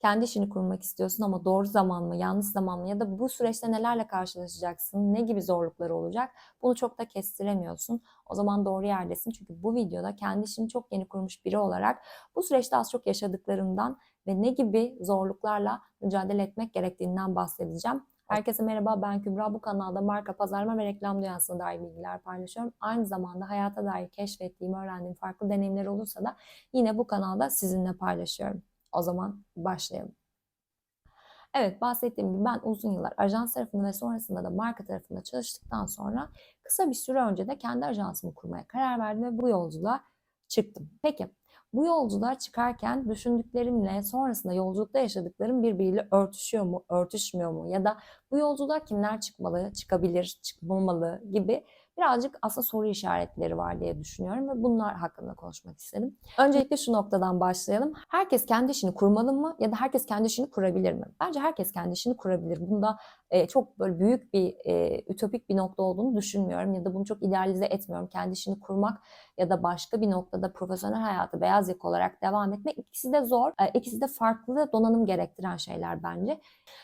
kendi işini kurmak istiyorsun ama doğru zaman mı, yanlış zaman mı ya da bu süreçte nelerle karşılaşacaksın, ne gibi zorlukları olacak bunu çok da kestiremiyorsun. O zaman doğru yerdesin çünkü bu videoda kendi işini çok yeni kurmuş biri olarak bu süreçte az çok yaşadıklarımdan ve ne gibi zorluklarla mücadele etmek gerektiğinden bahsedeceğim. Herkese merhaba ben Kübra. Bu kanalda marka, pazarlama ve reklam dünyasına dair bilgiler paylaşıyorum. Aynı zamanda hayata dair keşfettiğim, öğrendiğim farklı deneyimler olursa da yine bu kanalda sizinle paylaşıyorum. O zaman başlayalım. Evet bahsettiğim gibi ben uzun yıllar ajans tarafında ve sonrasında da marka tarafında çalıştıktan sonra kısa bir süre önce de kendi ajansımı kurmaya karar verdim ve bu yolculuğa çıktım. Peki bu yolculuğa çıkarken düşündüklerimle sonrasında yolculukta yaşadıklarım birbiriyle örtüşüyor mu, örtüşmüyor mu? Ya da bu yolculuğa kimler çıkmalı, çıkabilir, çıkmamalı gibi birazcık aslında soru işaretleri var diye düşünüyorum ve bunlar hakkında konuşmak istedim. Öncelikle şu noktadan başlayalım. Herkes kendi işini kurmalı mı ya da herkes kendi işini kurabilir mi? Bence herkes kendi işini kurabilir. Bunda e, çok böyle büyük bir e, ütopik bir nokta olduğunu düşünmüyorum ya da bunu çok idealize etmiyorum. Kendi işini kurmak ya da başka bir noktada profesyonel hayatı beyaz yaka olarak devam etmek ikisi de zor. E, ikisi de farklı donanım gerektiren şeyler bence.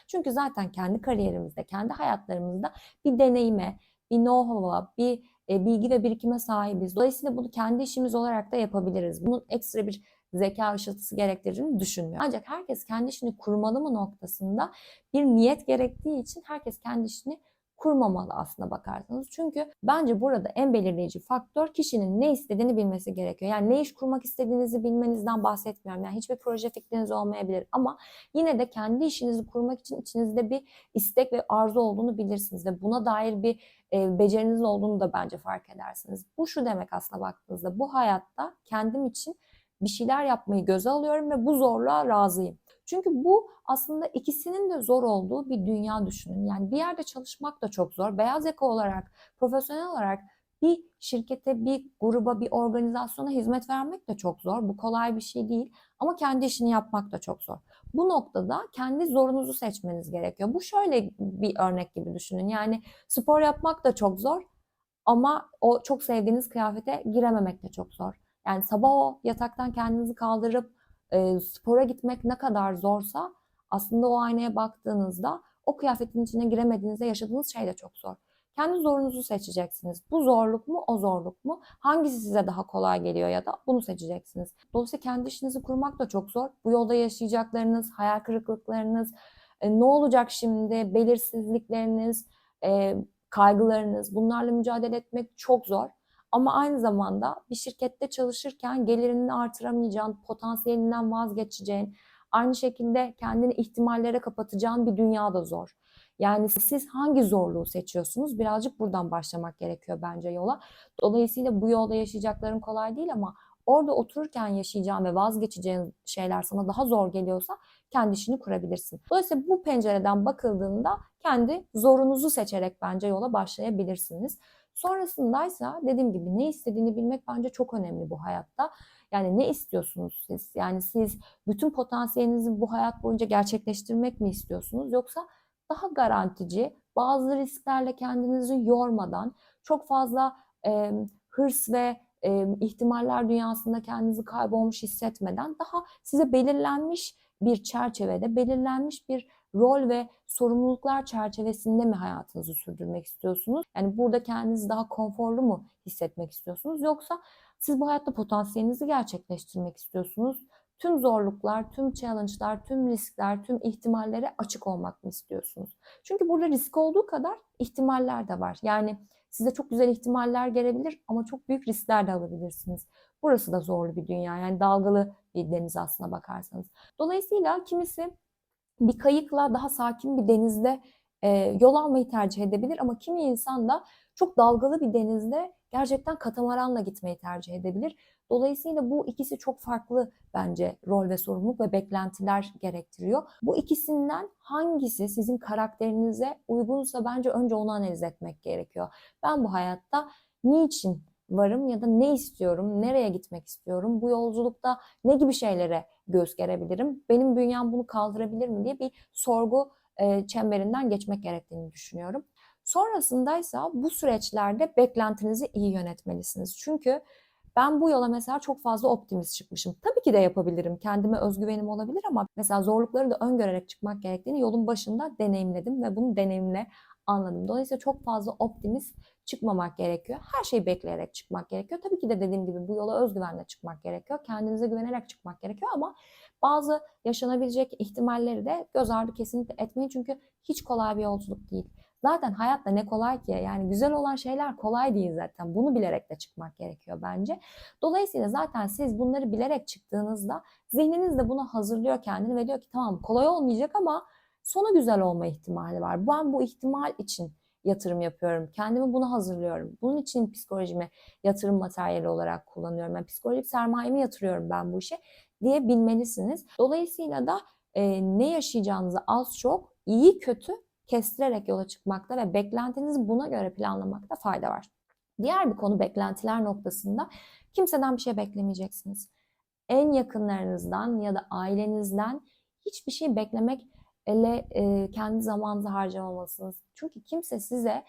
Çünkü zaten kendi kariyerimizde, kendi hayatlarımızda bir deneyime, bir know-how'a, bir e, bilgi ve birikime sahibiz. Dolayısıyla bunu kendi işimiz olarak da yapabiliriz. Bunun ekstra bir zeka ışıltısı gerektirdiğini düşünmüyorum. Ancak herkes kendi işini kurmalı mı noktasında bir niyet gerektiği için herkes kendi işini kurmamalı aslında bakarsanız. Çünkü bence burada en belirleyici faktör kişinin ne istediğini bilmesi gerekiyor. Yani ne iş kurmak istediğinizi bilmenizden bahsetmiyorum. Yani hiçbir proje fikriniz olmayabilir ama yine de kendi işinizi kurmak için içinizde bir istek ve arzu olduğunu bilirsiniz ve buna dair bir e, beceriniz olduğunu da bence fark edersiniz. Bu şu demek aslında baktığınızda bu hayatta kendim için bir şeyler yapmayı göze alıyorum ve bu zorluğa razıyım. Çünkü bu aslında ikisinin de zor olduğu bir dünya düşünün. Yani bir yerde çalışmak da çok zor. Beyaz yaka olarak, profesyonel olarak bir şirkete, bir gruba, bir organizasyona hizmet vermek de çok zor. Bu kolay bir şey değil. Ama kendi işini yapmak da çok zor. Bu noktada kendi zorunuzu seçmeniz gerekiyor. Bu şöyle bir örnek gibi düşünün. Yani spor yapmak da çok zor. Ama o çok sevdiğiniz kıyafete girememek de çok zor. Yani sabah o yataktan kendinizi kaldırıp e, spora gitmek ne kadar zorsa aslında o aynaya baktığınızda o kıyafetin içine giremediğinizde yaşadığınız şey de çok zor. Kendi zorunuzu seçeceksiniz. Bu zorluk mu, o zorluk mu? Hangisi size daha kolay geliyor ya da bunu seçeceksiniz. Dolayısıyla kendi işinizi kurmak da çok zor. Bu yolda yaşayacaklarınız, hayal kırıklıklarınız, e, ne olacak şimdi, belirsizlikleriniz, e, kaygılarınız bunlarla mücadele etmek çok zor. Ama aynı zamanda bir şirkette çalışırken gelirini artıramayacağın, potansiyelinden vazgeçeceğin, aynı şekilde kendini ihtimallere kapatacağın bir dünya da zor. Yani siz hangi zorluğu seçiyorsunuz? Birazcık buradan başlamak gerekiyor bence yola. Dolayısıyla bu yolda yaşayacakların kolay değil ama orada otururken yaşayacağın ve vazgeçeceğin şeyler sana daha zor geliyorsa kendi işini kurabilirsin. Dolayısıyla bu pencereden bakıldığında kendi zorunuzu seçerek bence yola başlayabilirsiniz. Sonrasındaysa dediğim gibi ne istediğini bilmek bence çok önemli bu hayatta. Yani ne istiyorsunuz siz? Yani siz bütün potansiyelinizi bu hayat boyunca gerçekleştirmek mi istiyorsunuz? Yoksa daha garantici, bazı risklerle kendinizi yormadan, çok fazla e, hırs ve e, ihtimaller dünyasında kendinizi kaybolmuş hissetmeden daha size belirlenmiş bir çerçevede, belirlenmiş bir rol ve sorumluluklar çerçevesinde mi hayatınızı sürdürmek istiyorsunuz? Yani burada kendinizi daha konforlu mu hissetmek istiyorsunuz? Yoksa siz bu hayatta potansiyelinizi gerçekleştirmek istiyorsunuz? Tüm zorluklar, tüm challenge'lar, tüm riskler, tüm ihtimallere açık olmak mı istiyorsunuz? Çünkü burada risk olduğu kadar ihtimaller de var. Yani size çok güzel ihtimaller gelebilir ama çok büyük riskler de alabilirsiniz. Burası da zorlu bir dünya. Yani dalgalı bir deniz aslına bakarsanız. Dolayısıyla kimisi bir kayıkla daha sakin bir denizde e, yol almayı tercih edebilir ama kimi insan da çok dalgalı bir denizde gerçekten katamaranla gitmeyi tercih edebilir. Dolayısıyla bu ikisi çok farklı bence rol ve sorumluluk ve beklentiler gerektiriyor. Bu ikisinden hangisi sizin karakterinize uygunsa bence önce onu analiz etmek gerekiyor. Ben bu hayatta niçin varım ya da ne istiyorum, nereye gitmek istiyorum, bu yolculukta ne gibi şeylere göz gerebilirim, benim bünyem bunu kaldırabilir mi diye bir sorgu e, çemberinden geçmek gerektiğini düşünüyorum. Sonrasındaysa bu süreçlerde beklentinizi iyi yönetmelisiniz. Çünkü Ben bu yola mesela çok fazla optimist çıkmışım. Tabii ki de yapabilirim. Kendime özgüvenim olabilir ama mesela zorlukları da öngörerek çıkmak gerektiğini yolun başında deneyimledim ve bunu deneyimle anladım. Dolayısıyla çok fazla optimist çıkmamak gerekiyor. Her şeyi bekleyerek çıkmak gerekiyor. Tabii ki de dediğim gibi bu yola özgüvenle çıkmak gerekiyor. Kendinize güvenerek çıkmak gerekiyor ama bazı yaşanabilecek ihtimalleri de göz ardı kesinlikle etmeyin. Çünkü hiç kolay bir yolculuk değil. Zaten hayatta ne kolay ki? Yani güzel olan şeyler kolay değil zaten. Bunu bilerek de çıkmak gerekiyor bence. Dolayısıyla zaten siz bunları bilerek çıktığınızda zihniniz de buna hazırlıyor kendini ve diyor ki tamam kolay olmayacak ama sonu güzel olma ihtimali var. Ben bu ihtimal için yatırım yapıyorum. Kendimi buna hazırlıyorum. Bunun için psikolojimi yatırım materyali olarak kullanıyorum. Yani psikolojik sermayemi yatırıyorum ben bu işe diye bilmelisiniz. Dolayısıyla da e, ne yaşayacağınızı az çok iyi kötü kestirerek yola çıkmakta ve beklentinizi buna göre planlamakta fayda var. Diğer bir konu beklentiler noktasında kimseden bir şey beklemeyeceksiniz. En yakınlarınızdan ya da ailenizden hiçbir şey beklemek ele e, kendi zamanınızı harcamamalısınız. Çünkü kimse size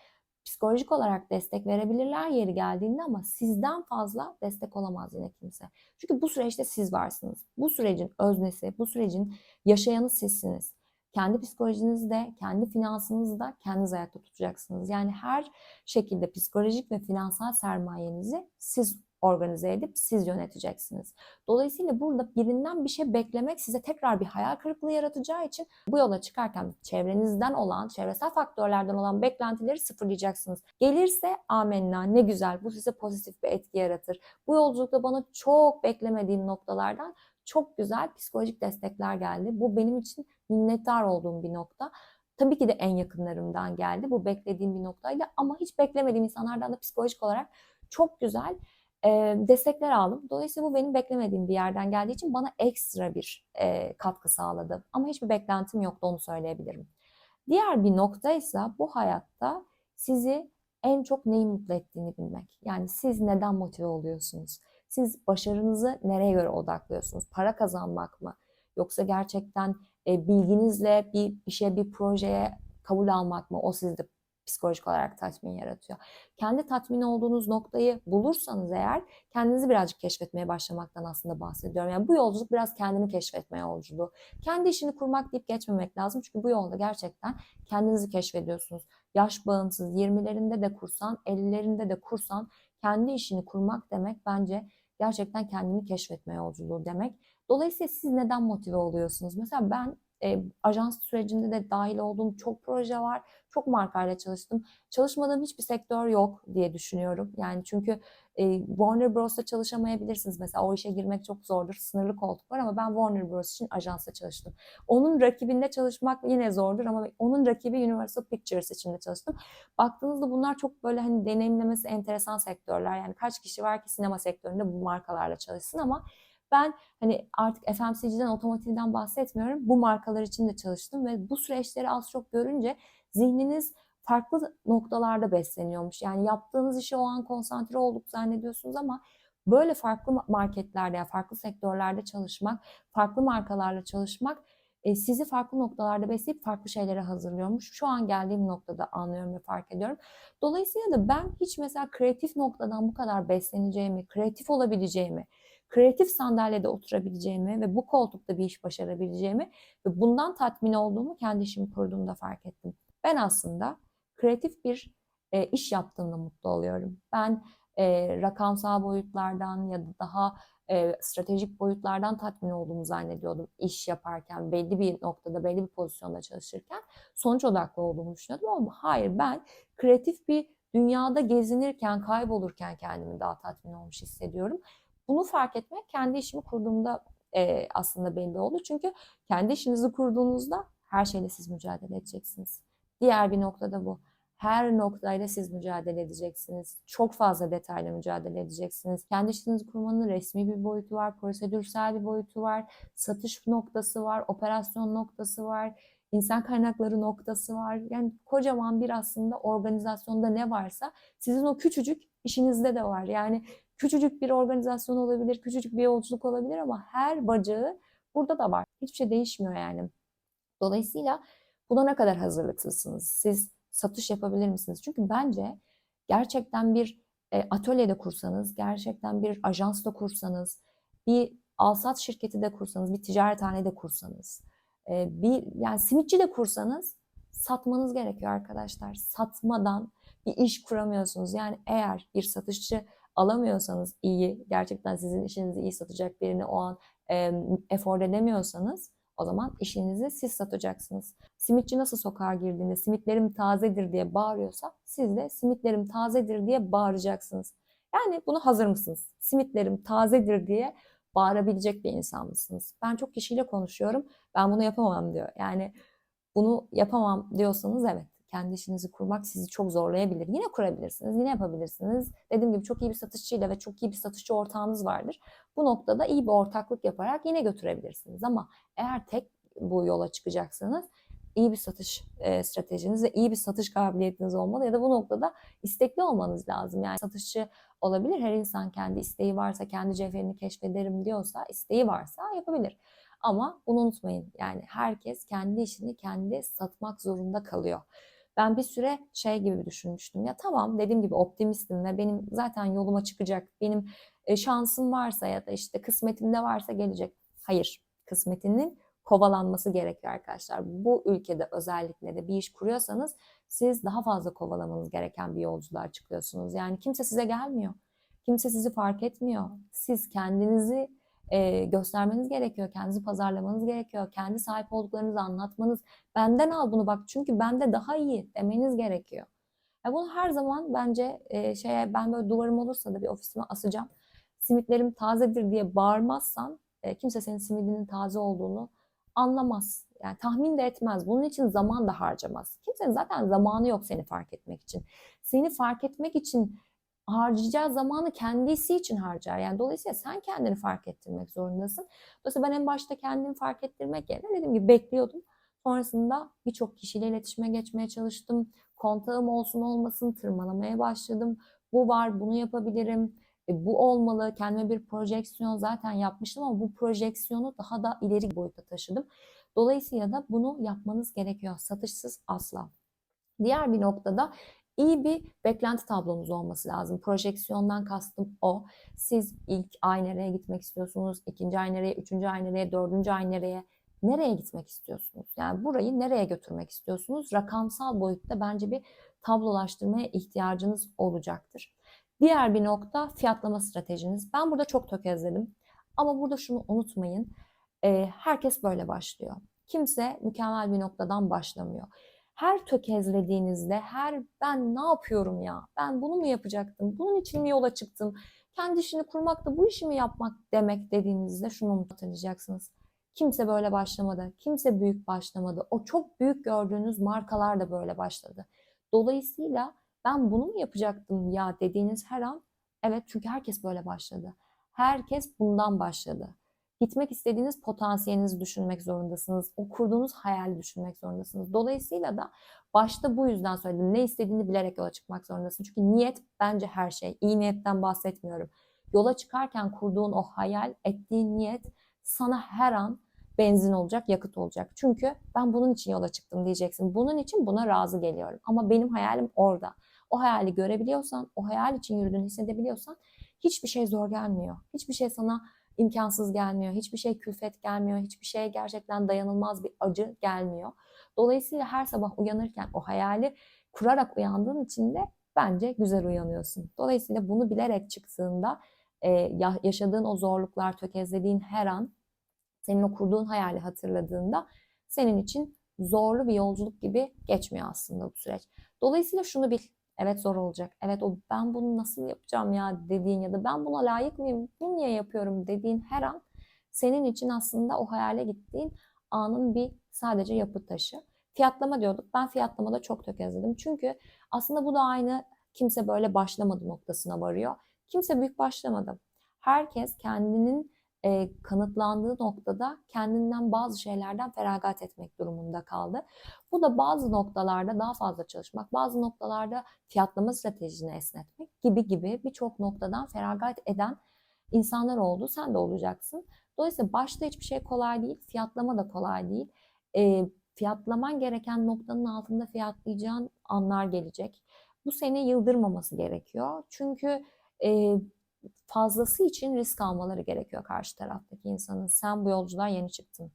psikolojik olarak destek verebilirler yeri geldiğinde ama sizden fazla destek olamaz yine kimse. Çünkü bu süreçte siz varsınız. Bu sürecin öznesi, bu sürecin yaşayanı sizsiniz. Kendi psikolojinizde, kendi finansınızı da kendiniz ayakta tutacaksınız. Yani her şekilde psikolojik ve finansal sermayenizi siz organize edip siz yöneteceksiniz. Dolayısıyla burada birinden bir şey beklemek size tekrar bir hayal kırıklığı yaratacağı için bu yola çıkarken çevrenizden olan, çevresel faktörlerden olan beklentileri sıfırlayacaksınız. Gelirse amenna ne güzel bu size pozitif bir etki yaratır. Bu yolculukta bana çok beklemediğim noktalardan çok güzel psikolojik destekler geldi. Bu benim için minnettar olduğum bir nokta. Tabii ki de en yakınlarımdan geldi. Bu beklediğim bir noktaydı ama hiç beklemediğim insanlardan da psikolojik olarak çok güzel e, destekler aldım. Dolayısıyla bu benim beklemediğim bir yerden geldiği için bana ekstra bir e, katkı sağladı. Ama hiçbir beklentim yoktu onu söyleyebilirim. Diğer bir nokta ise bu hayatta sizi en çok neyi mutlu ettiğini bilmek. Yani siz neden motive oluyorsunuz? Siz başarınızı nereye göre odaklıyorsunuz? Para kazanmak mı? Yoksa gerçekten e, bilginizle bir işe, bir projeye kabul almak mı? O sizde psikolojik olarak tatmin yaratıyor. Kendi tatmin olduğunuz noktayı bulursanız eğer kendinizi birazcık keşfetmeye başlamaktan aslında bahsediyorum. Yani bu yolculuk biraz kendini keşfetme yolculuğu. Kendi işini kurmak deyip geçmemek lazım. Çünkü bu yolda gerçekten kendinizi keşfediyorsunuz. Yaş bağımsız 20'lerinde de kursan, 50'lerinde de kursan kendi işini kurmak demek bence gerçekten kendini keşfetme yolculuğu demek. Dolayısıyla siz neden motive oluyorsunuz? Mesela ben e, ajans sürecinde de dahil olduğum çok proje var. Çok markayla çalıştım. Çalışmadığım hiçbir sektör yok diye düşünüyorum. Yani çünkü e, Warner Bros'ta çalışamayabilirsiniz. Mesela o işe girmek çok zordur. Sınırlı koltuk var ama ben Warner Bros için ajansta çalıştım. Onun rakibinde çalışmak yine zordur ama onun rakibi Universal Pictures için de çalıştım. Baktığınızda bunlar çok böyle hani deneyimlemesi enteresan sektörler. Yani kaç kişi var ki sinema sektöründe bu markalarla çalışsın ama ben hani artık FMCG'den, otomotivden bahsetmiyorum. Bu markalar için de çalıştım ve bu süreçleri az çok görünce zihniniz farklı noktalarda besleniyormuş. Yani yaptığınız işe o an konsantre olduk zannediyorsunuz ama böyle farklı marketlerde, yani farklı sektörlerde çalışmak, farklı markalarla çalışmak e, sizi farklı noktalarda besleyip farklı şeylere hazırlıyormuş. Şu an geldiğim noktada anlıyorum ve fark ediyorum. Dolayısıyla da ben hiç mesela kreatif noktadan bu kadar besleneceğimi, kreatif olabileceğimi, kreatif sandalyede oturabileceğimi ve bu koltukta bir iş başarabileceğimi ve bundan tatmin olduğumu kendi işimi kurduğumda fark ettim. Ben aslında kreatif bir e, iş yaptığımda mutlu oluyorum. Ben e, rakamsal boyutlardan ya da daha e, stratejik boyutlardan tatmin olduğumu zannediyordum iş yaparken, belli bir noktada, belli bir pozisyonda çalışırken sonuç odaklı olduğumu düşünüyordum ama hayır ben kreatif bir dünyada gezinirken, kaybolurken kendimi daha tatmin olmuş hissediyorum. Bunu fark etmek kendi işimi kurduğumda e, aslında belli oldu. Çünkü kendi işinizi kurduğunuzda her şeyle siz mücadele edeceksiniz. Diğer bir noktada bu. Her noktayla siz mücadele edeceksiniz. Çok fazla detayla mücadele edeceksiniz. Kendi işinizi kurmanın resmi bir boyutu var, prosedürsel bir boyutu var, satış noktası var, operasyon noktası var, insan kaynakları noktası var. Yani kocaman bir aslında organizasyonda ne varsa sizin o küçücük işinizde de var. Yani küçücük bir organizasyon olabilir, küçücük bir yolculuk olabilir ama her bacağı burada da var. Hiçbir şey değişmiyor yani. Dolayısıyla buna ne kadar hazırlıklısınız? Siz satış yapabilir misiniz? Çünkü bence gerçekten bir e, atölyede kursanız, gerçekten bir ajans da kursanız, bir alsat şirketi de kursanız, bir ticarethane de kursanız, e, bir yani simitçi de kursanız satmanız gerekiyor arkadaşlar. Satmadan bir iş kuramıyorsunuz. Yani eğer bir satışçı alamıyorsanız iyi, gerçekten sizin işinizi iyi satacak birini o an e, efor edemiyorsanız o zaman işinizi siz satacaksınız. Simitçi nasıl sokağa girdiğinde simitlerim tazedir diye bağırıyorsa siz de simitlerim tazedir diye bağıracaksınız. Yani bunu hazır mısınız? Simitlerim tazedir diye bağırabilecek bir insan mısınız? Ben çok kişiyle konuşuyorum. Ben bunu yapamam diyor. Yani bunu yapamam diyorsanız evet kendi işinizi kurmak sizi çok zorlayabilir. Yine kurabilirsiniz, yine yapabilirsiniz. Dediğim gibi çok iyi bir satışçıyla ve çok iyi bir satışçı ortağınız vardır. Bu noktada iyi bir ortaklık yaparak yine götürebilirsiniz. Ama eğer tek bu yola çıkacaksanız iyi bir satış e, stratejiniz ve iyi bir satış kabiliyetiniz olmalı ya da bu noktada istekli olmanız lazım. Yani satışçı olabilir. Her insan kendi isteği varsa, kendi cevherini keşfederim diyorsa, isteği varsa yapabilir. Ama bunu unutmayın. Yani herkes kendi işini kendi satmak zorunda kalıyor. Ben bir süre şey gibi düşünmüştüm. Ya tamam dediğim gibi optimistim ve benim zaten yoluma çıkacak. Benim e, şansım varsa ya da işte kısmetimde varsa gelecek. Hayır. Kısmetinin kovalanması gerekiyor arkadaşlar. Bu ülkede özellikle de bir iş kuruyorsanız siz daha fazla kovalamanız gereken bir yolculuğa çıkıyorsunuz. Yani kimse size gelmiyor. Kimse sizi fark etmiyor. Siz kendinizi e, göstermeniz gerekiyor. Kendinizi pazarlamanız gerekiyor. Kendi sahip olduklarınızı anlatmanız. Benden al bunu bak çünkü bende daha iyi demeniz gerekiyor. Ya bunu her zaman bence e, şeye ben böyle duvarım olursa da bir ofisime asacağım. Simitlerim tazedir diye bağırmazsan e, kimse senin simidinin taze olduğunu anlamaz. Yani tahmin de etmez. Bunun için zaman da harcamaz. Kimsenin zaten zamanı yok seni fark etmek için. Seni fark etmek için harcayacağı zamanı kendisi için harcar. Yani dolayısıyla sen kendini fark ettirmek zorundasın. Dolayısıyla ben en başta kendimi fark ettirmek yerine dediğim gibi bekliyordum. Sonrasında birçok kişiyle iletişime geçmeye çalıştım. Kontağım olsun olmasın tırmalamaya başladım. Bu var, bunu yapabilirim. E, bu olmalı. Kendime bir projeksiyon zaten yapmıştım ama bu projeksiyonu daha da ileri boyuta taşıdım. Dolayısıyla da bunu yapmanız gerekiyor. Satışsız asla. Diğer bir noktada iyi bir beklenti tablonuz olması lazım. Projeksiyondan kastım o. Siz ilk ay nereye gitmek istiyorsunuz? ikinci ay nereye? Üçüncü ay nereye? Dördüncü ay nereye? Nereye gitmek istiyorsunuz? Yani burayı nereye götürmek istiyorsunuz? Rakamsal boyutta bence bir tablolaştırmaya ihtiyacınız olacaktır. Diğer bir nokta fiyatlama stratejiniz. Ben burada çok tökezledim. Ama burada şunu unutmayın. herkes böyle başlıyor. Kimse mükemmel bir noktadan başlamıyor her tökezlediğinizde, her ben ne yapıyorum ya, ben bunu mu yapacaktım, bunun için mi yola çıktım, kendi işini kurmak da bu işi mi yapmak demek dediğinizde şunu hatırlayacaksınız. Kimse böyle başlamadı, kimse büyük başlamadı. O çok büyük gördüğünüz markalar da böyle başladı. Dolayısıyla ben bunu mu yapacaktım ya dediğiniz her an evet çünkü herkes böyle başladı. Herkes bundan başladı gitmek istediğiniz potansiyelinizi düşünmek zorundasınız. O kurduğunuz hayali düşünmek zorundasınız. Dolayısıyla da başta bu yüzden söyledim. Ne istediğini bilerek yola çıkmak zorundasın. Çünkü niyet bence her şey. İyi niyetten bahsetmiyorum. Yola çıkarken kurduğun o hayal, ettiğin niyet sana her an benzin olacak, yakıt olacak. Çünkü ben bunun için yola çıktım diyeceksin. Bunun için buna razı geliyorum. Ama benim hayalim orada. O hayali görebiliyorsan, o hayal için yürüdüğünü hissedebiliyorsan hiçbir şey zor gelmiyor. Hiçbir şey sana imkansız gelmiyor. Hiçbir şey külfet gelmiyor. Hiçbir şey gerçekten dayanılmaz bir acı gelmiyor. Dolayısıyla her sabah uyanırken o hayali kurarak uyandığın için de bence güzel uyanıyorsun. Dolayısıyla bunu bilerek çıktığında e, yaşadığın o zorluklar, tökezlediğin her an senin o kurduğun hayali hatırladığında senin için zorlu bir yolculuk gibi geçmiyor aslında bu süreç. Dolayısıyla şunu bil. Evet zor olacak. Evet o ben bunu nasıl yapacağım ya dediğin ya da ben buna layık mıyım? Bunu niye yapıyorum dediğin her an senin için aslında o hayale gittiğin anın bir sadece yapı taşı. Fiyatlama diyorduk. Ben fiyatlamada çok tökezledim. Çünkü aslında bu da aynı kimse böyle başlamadı noktasına varıyor. Kimse büyük başlamadı. Herkes kendinin e, kanıtlandığı noktada kendinden bazı şeylerden feragat etmek durumunda kaldı. Bu da bazı noktalarda daha fazla çalışmak, bazı noktalarda fiyatlama stratejini esnetmek gibi gibi birçok noktadan feragat eden insanlar oldu. Sen de olacaksın. Dolayısıyla başta hiçbir şey kolay değil, fiyatlama da kolay değil. E, fiyatlaman gereken noktanın altında fiyatlayacağın anlar gelecek. bu seni yıldırmaması gerekiyor. Çünkü e, fazlası için risk almaları gerekiyor karşı taraftaki insanın. Sen bu yolculuğa yeni çıktın.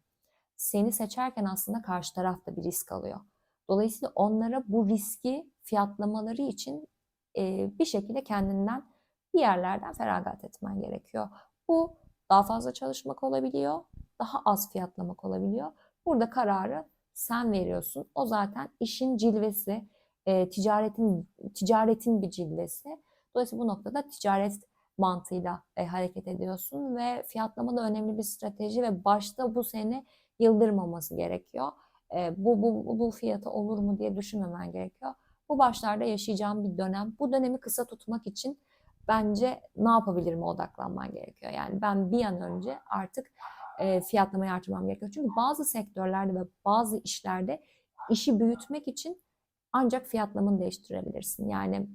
Seni seçerken aslında karşı taraf da bir risk alıyor. Dolayısıyla onlara bu riski fiyatlamaları için e, bir şekilde kendinden bir yerlerden feragat etmen gerekiyor. Bu daha fazla çalışmak olabiliyor, daha az fiyatlamak olabiliyor. Burada kararı sen veriyorsun. O zaten işin cilvesi, e, ticaretin ticaretin bir cilvesi. Dolayısıyla bu noktada ticaret mantığıyla e, hareket ediyorsun ve fiyatlama da önemli bir strateji ve başta bu seni yıldırmaması gerekiyor. E, bu, bu, bu fiyata olur mu diye düşünmemen gerekiyor. Bu başlarda yaşayacağım bir dönem. Bu dönemi kısa tutmak için bence ne yapabilirim odaklanman gerekiyor. Yani ben bir an önce artık e, fiyatlamayı artırmam gerekiyor. Çünkü bazı sektörlerde ve bazı işlerde işi büyütmek için ancak fiyatlamanı değiştirebilirsin. Yani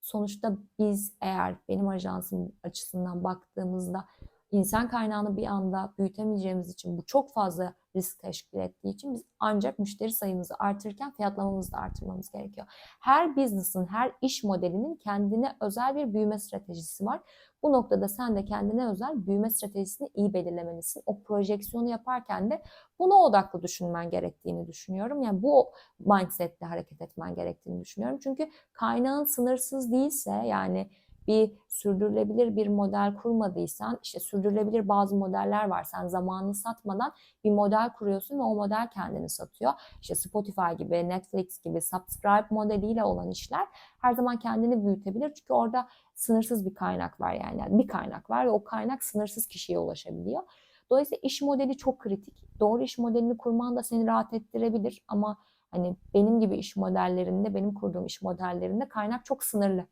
sonuçta biz eğer benim ajansım açısından baktığımızda insan kaynağını bir anda büyütemeyeceğimiz için bu çok fazla risk teşkil ettiği için biz ancak müşteri sayımızı artırırken fiyatlamamızı da artırmamız gerekiyor. Her business'ın, her iş modelinin kendine özel bir büyüme stratejisi var. Bu noktada sen de kendine özel büyüme stratejisini iyi belirlemelisin. O projeksiyonu yaparken de buna odaklı düşünmen gerektiğini düşünüyorum. Yani bu mindsetle hareket etmen gerektiğini düşünüyorum. Çünkü kaynağın sınırsız değilse yani bir sürdürülebilir bir model kurmadıysan işte sürdürülebilir bazı modeller var. Sen zamanını satmadan bir model kuruyorsun ve o model kendini satıyor. İşte Spotify gibi, Netflix gibi subscribe modeliyle olan işler her zaman kendini büyütebilir. Çünkü orada sınırsız bir kaynak var yani. yani bir kaynak var ve o kaynak sınırsız kişiye ulaşabiliyor. Dolayısıyla iş modeli çok kritik. Doğru iş modelini kurman da seni rahat ettirebilir ama hani benim gibi iş modellerinde, benim kurduğum iş modellerinde kaynak çok sınırlı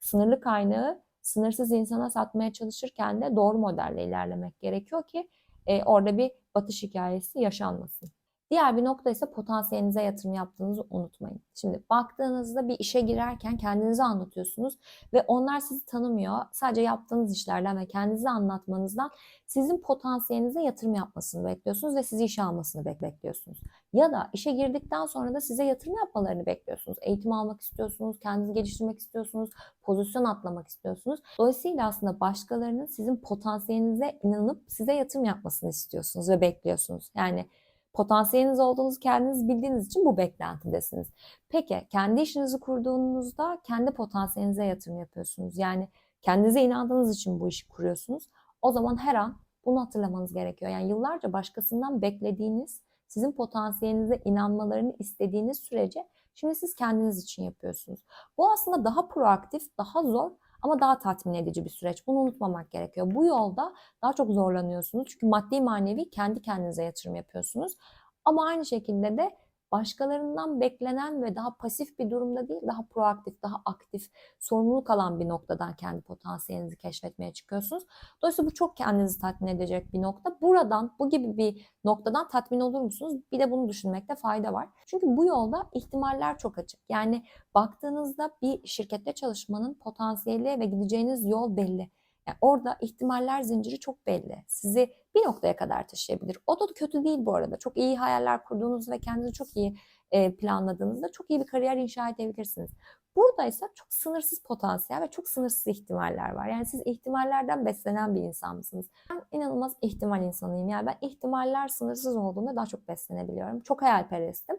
sınırlı kaynağı sınırsız insana satmaya çalışırken de doğru modelle ilerlemek gerekiyor ki e, orada bir batış hikayesi yaşanmasın. Diğer bir nokta ise potansiyelinize yatırım yaptığınızı unutmayın. Şimdi baktığınızda bir işe girerken kendinizi anlatıyorsunuz ve onlar sizi tanımıyor. Sadece yaptığınız işlerden ve kendinizi anlatmanızdan sizin potansiyelinize yatırım yapmasını bekliyorsunuz ve sizi işe almasını bekliyorsunuz. Ya da işe girdikten sonra da size yatırım yapmalarını bekliyorsunuz. Eğitim almak istiyorsunuz, kendinizi geliştirmek istiyorsunuz, pozisyon atlamak istiyorsunuz. Dolayısıyla aslında başkalarının sizin potansiyelinize inanıp size yatırım yapmasını istiyorsunuz ve bekliyorsunuz. Yani potansiyeliniz olduğunuzu kendiniz bildiğiniz için bu beklentidesiniz. Peki kendi işinizi kurduğunuzda kendi potansiyelinize yatırım yapıyorsunuz. Yani kendinize inandığınız için bu işi kuruyorsunuz. O zaman her an bunu hatırlamanız gerekiyor. Yani yıllarca başkasından beklediğiniz, sizin potansiyelinize inanmalarını istediğiniz sürece şimdi siz kendiniz için yapıyorsunuz. Bu aslında daha proaktif, daha zor ama daha tatmin edici bir süreç. Bunu unutmamak gerekiyor. Bu yolda daha çok zorlanıyorsunuz. Çünkü maddi manevi kendi kendinize yatırım yapıyorsunuz. Ama aynı şekilde de başkalarından beklenen ve daha pasif bir durumda değil, daha proaktif, daha aktif, sorumluluk alan bir noktadan kendi potansiyelinizi keşfetmeye çıkıyorsunuz. Dolayısıyla bu çok kendinizi tatmin edecek bir nokta. Buradan, bu gibi bir noktadan tatmin olur musunuz? Bir de bunu düşünmekte fayda var. Çünkü bu yolda ihtimaller çok açık. Yani baktığınızda bir şirkette çalışmanın potansiyeli ve gideceğiniz yol belli. Yani orada ihtimaller zinciri çok belli. Sizi bir noktaya kadar taşıyabilir. O da kötü değil bu arada. Çok iyi hayaller kurduğunuz ve kendinizi çok iyi e, planladığınızda çok iyi bir kariyer inşa edebilirsiniz. Burada ise çok sınırsız potansiyel ve çok sınırsız ihtimaller var. Yani siz ihtimallerden beslenen bir insan mısınız? Ben inanılmaz ihtimal insanıyım. Yani ben ihtimaller sınırsız olduğunda daha çok beslenebiliyorum. Çok hayalperestim.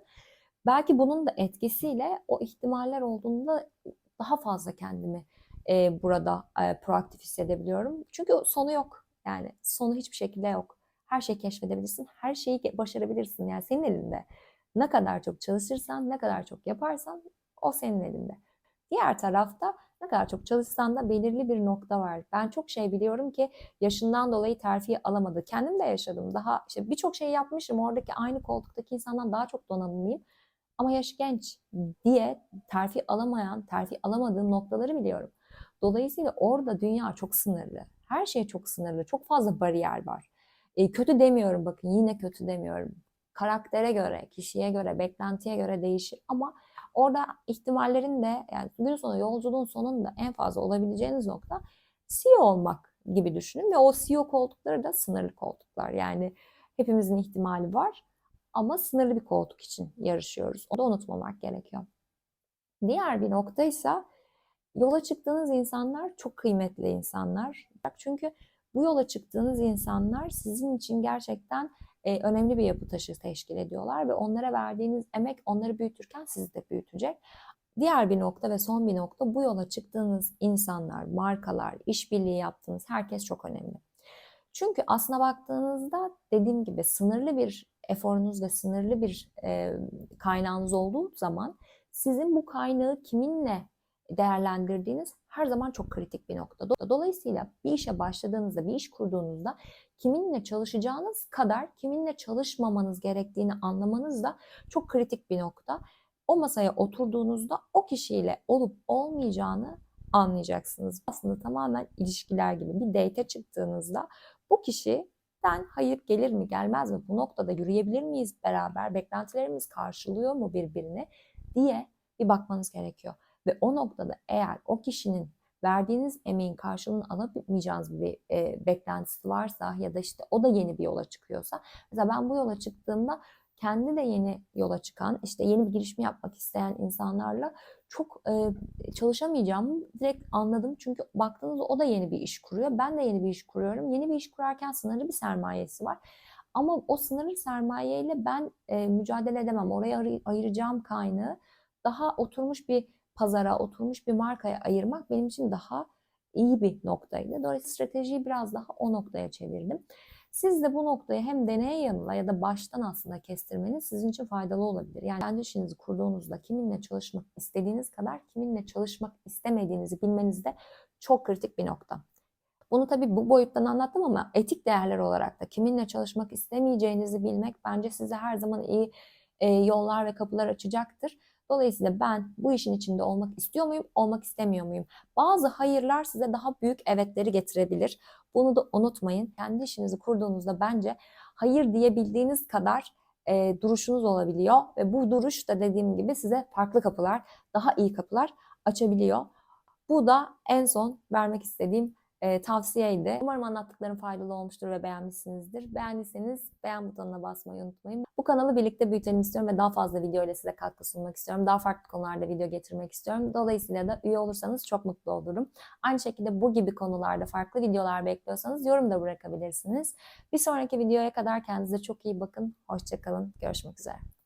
Belki bunun da etkisiyle o ihtimaller olduğunda daha fazla kendimi e, burada e, proaktif hissedebiliyorum. Çünkü sonu yok. Yani sonu hiçbir şekilde yok. Her şeyi keşfedebilirsin, her şeyi başarabilirsin. Yani senin elinde. Ne kadar çok çalışırsan, ne kadar çok yaparsan o senin elinde. Diğer tarafta ne kadar çok çalışsan da belirli bir nokta var. Ben çok şey biliyorum ki yaşından dolayı terfi alamadı. Kendim de yaşadım. Daha işte birçok şey yapmışım. Oradaki aynı koltuktaki insandan daha çok donanımlıyım. Ama yaş genç diye terfi alamayan, terfi alamadığım noktaları biliyorum. Dolayısıyla orada dünya çok sınırlı. Her şey çok sınırlı. Çok fazla bariyer var. E, kötü demiyorum bakın yine kötü demiyorum. Karaktere göre, kişiye göre, beklentiye göre değişir ama orada ihtimallerin de yani gün sonu yolculuğun sonunda en fazla olabileceğiniz nokta CEO olmak gibi düşünün ve o CEO koltukları da sınırlı koltuklar. Yani hepimizin ihtimali var ama sınırlı bir koltuk için yarışıyoruz. Onu da unutmamak gerekiyor. Diğer bir nokta ise yola çıktığınız insanlar çok kıymetli insanlar. Çünkü bu yola çıktığınız insanlar sizin için gerçekten e, önemli bir yapı taşı teşkil ediyorlar ve onlara verdiğiniz emek onları büyütürken sizi de büyütecek. Diğer bir nokta ve son bir nokta bu yola çıktığınız insanlar, markalar, işbirliği yaptığınız herkes çok önemli. Çünkü aslına baktığınızda dediğim gibi sınırlı bir eforunuz ve sınırlı bir e, kaynağınız olduğu zaman sizin bu kaynağı kiminle değerlendirdiğiniz her zaman çok kritik bir nokta. Dolayısıyla bir işe başladığınızda, bir iş kurduğunuzda kiminle çalışacağınız kadar kiminle çalışmamanız gerektiğini anlamanız da çok kritik bir nokta. O masaya oturduğunuzda o kişiyle olup olmayacağını anlayacaksınız. Aslında tamamen ilişkiler gibi bir date çıktığınızda bu kişiden hayır gelir mi gelmez mi bu noktada yürüyebilir miyiz beraber beklentilerimiz karşılıyor mu birbirini diye bir bakmanız gerekiyor. Ve o noktada eğer o kişinin verdiğiniz emeğin karşılığını alamayacağınız bir e, beklentisi varsa ya da işte o da yeni bir yola çıkıyorsa mesela ben bu yola çıktığımda kendi de yeni yola çıkan işte yeni bir girişim yapmak isteyen insanlarla çok e, çalışamayacağımı direkt anladım. Çünkü baktığınızda o da yeni bir iş kuruyor. Ben de yeni bir iş kuruyorum. Yeni bir iş kurarken sınırlı bir sermayesi var. Ama o sınırlı sermayeyle ben e, mücadele edemem. Oraya ayıracağım kaynağı daha oturmuş bir pazara, oturmuş bir markaya ayırmak benim için daha iyi bir noktaydı. Dolayısıyla stratejiyi biraz daha o noktaya çevirdim. Siz de bu noktayı hem deneye yanıla ya da baştan aslında kestirmeniz sizin için faydalı olabilir. Yani kendi işinizi kurduğunuzda kiminle çalışmak istediğiniz kadar kiminle çalışmak istemediğinizi bilmeniz de çok kritik bir nokta. Bunu tabii bu boyuttan anlattım ama etik değerler olarak da kiminle çalışmak istemeyeceğinizi bilmek bence size her zaman iyi yollar ve kapılar açacaktır. Dolayısıyla ben bu işin içinde olmak istiyor muyum, olmak istemiyor muyum? Bazı hayırlar size daha büyük evetleri getirebilir. Bunu da unutmayın. Kendi işinizi kurduğunuzda bence hayır diyebildiğiniz kadar e, duruşunuz olabiliyor ve bu duruş da dediğim gibi size farklı kapılar, daha iyi kapılar açabiliyor. Bu da en son vermek istediğim e, tavsiyeydi. Umarım anlattıklarım faydalı olmuştur ve beğenmişsinizdir. Beğendiyseniz beğen butonuna basmayı unutmayın. Bu kanalı birlikte büyütelim istiyorum ve daha fazla video ile size katkı sunmak istiyorum. Daha farklı konularda video getirmek istiyorum. Dolayısıyla da üye olursanız çok mutlu olurum. Aynı şekilde bu gibi konularda farklı videolar bekliyorsanız yorum da bırakabilirsiniz. Bir sonraki videoya kadar kendinize çok iyi bakın. Hoşçakalın. Görüşmek üzere.